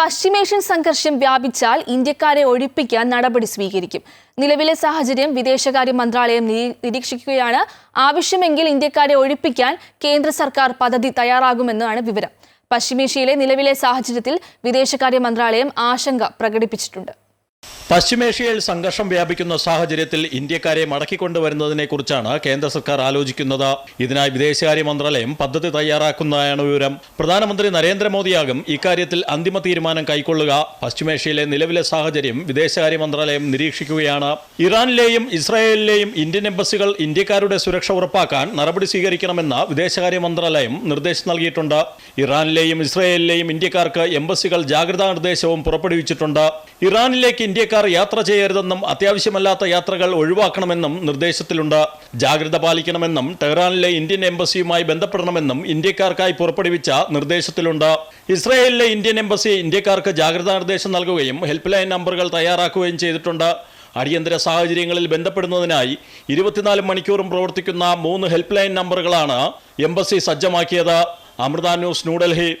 പശ്ചിമേഷ്യൻ സംഘർഷം വ്യാപിച്ചാൽ ഇന്ത്യക്കാരെ ഒഴിപ്പിക്കാൻ നടപടി സ്വീകരിക്കും. നിലവിലെ സാഹചര്യം വിദേശകാര്യ മന്ത്രാലയം നിരീക്ഷിക്കുകയാണ്. ആവശ്യമെങ്കിൽ ഇന്ത്യക്കാരെ ഒഴിപ്പിക്കാൻ കേന്ദ്ര സർക്കാർ പദ്ധതി തയ്യാറാകുമെന്നാണ് വിവരം. പശ്ചിമേഷ്യയിലെ നിലവിലെ സാഹചര്യത്തിൽ വിദേശകാര്യ മന്ത്രാലയം ആശങ്ക പ്രകടിപ്പിച്ചിട്ടുണ്ട്. പശ്ചിമേഷ്യയിൽ സംഘർഷം വ്യാപിക്കുന്ന സാഹചര്യത്തിൽ ഇന്ത്യക്കാരെ മടക്കിക്കൊണ്ടുവരുന്നതിനെ കുറിച്ചാണ് കേന്ദ്ര സർക്കാർ ആലോചിക്കുന്നത്. ഇതിനായി വിദേശകാര്യ മന്ത്രാലയം പദ്ധതി തയ്യാറാക്കുന്നതാണ് വിവരം. പ്രധാനമന്ത്രി നരേന്ദ്രമോദിയാകും ഇക്കാര്യത്തിൽ അന്തിമ തീരുമാനം കൈക്കൊള്ളുക. പശ്ചിമേഷ്യയിലെ നിലവിലെ സാഹചര്യം വിദേശകാര്യ മന്ത്രാലയം നിരീക്ഷിക്കുകയാണ്. ഇറാനിലെയും ഇസ്രായേലിലെയും ഇന്ത്യൻ എംബസികൾ ഇന്ത്യക്കാരുടെ സുരക്ഷ ഉറപ്പാക്കാൻ നടപടി സ്വീകരിക്കണമെന്ന് വിദേശകാര്യ മന്ത്രാലയം നിർദ്ദേശം നൽകിയിട്ടുണ്ട്. ഇറാനിലെയും ഇസ്രായേലിലെയും ഇന്ത്യക്കാർക്ക് എംബസികൾ ജാഗ്രതാ നിർദ്ദേശവും പുറപ്പെടുവിച്ചിട്ടുണ്ട്. ഇറാനിലേക്ക് ഇന്ത്യക്കാർ യാത്ര ചെയ്യരുതെന്നും അത്യാവശ്യമല്ലാത്ത യാത്രകൾ ഒഴിവാക്കണമെന്നും നിർദ്ദേശത്തിലുണ്ട്. ജാഗ്രത പാലിക്കണമെന്നും ടെഹ്റാനിലെ ഇന്ത്യൻ എംബസിയുമായി ബന്ധപ്പെടണമെന്നും ഇന്ത്യക്കാർക്കായി പുറപ്പെടുവിച്ച നിർദ്ദേശത്തിലുണ്ട്. ഇസ്രായേലിലെ ഇന്ത്യൻ എംബസി ഇന്ത്യക്കാർക്ക് ജാഗ്രതാ നിർദ്ദേശം നൽകുകയും ഹെൽപ്പ് ലൈൻ നമ്പറുകൾ തയ്യാറാക്കുകയും ചെയ്തിട്ടുണ്ട്. അടിയന്തര സാഹചര്യങ്ങളിൽ ബന്ധപ്പെടുന്നതിനായി ഇരുപത്തിനാല് മണിക്കൂറും പ്രവർത്തിക്കുന്ന മൂന്ന് ഹെൽപ്പ് ലൈൻ നമ്പറുകളാണ് എംബസി സജ്ജമാക്കിയത്. അമൃത ന്യൂസ് ന്യൂഡൽഹി.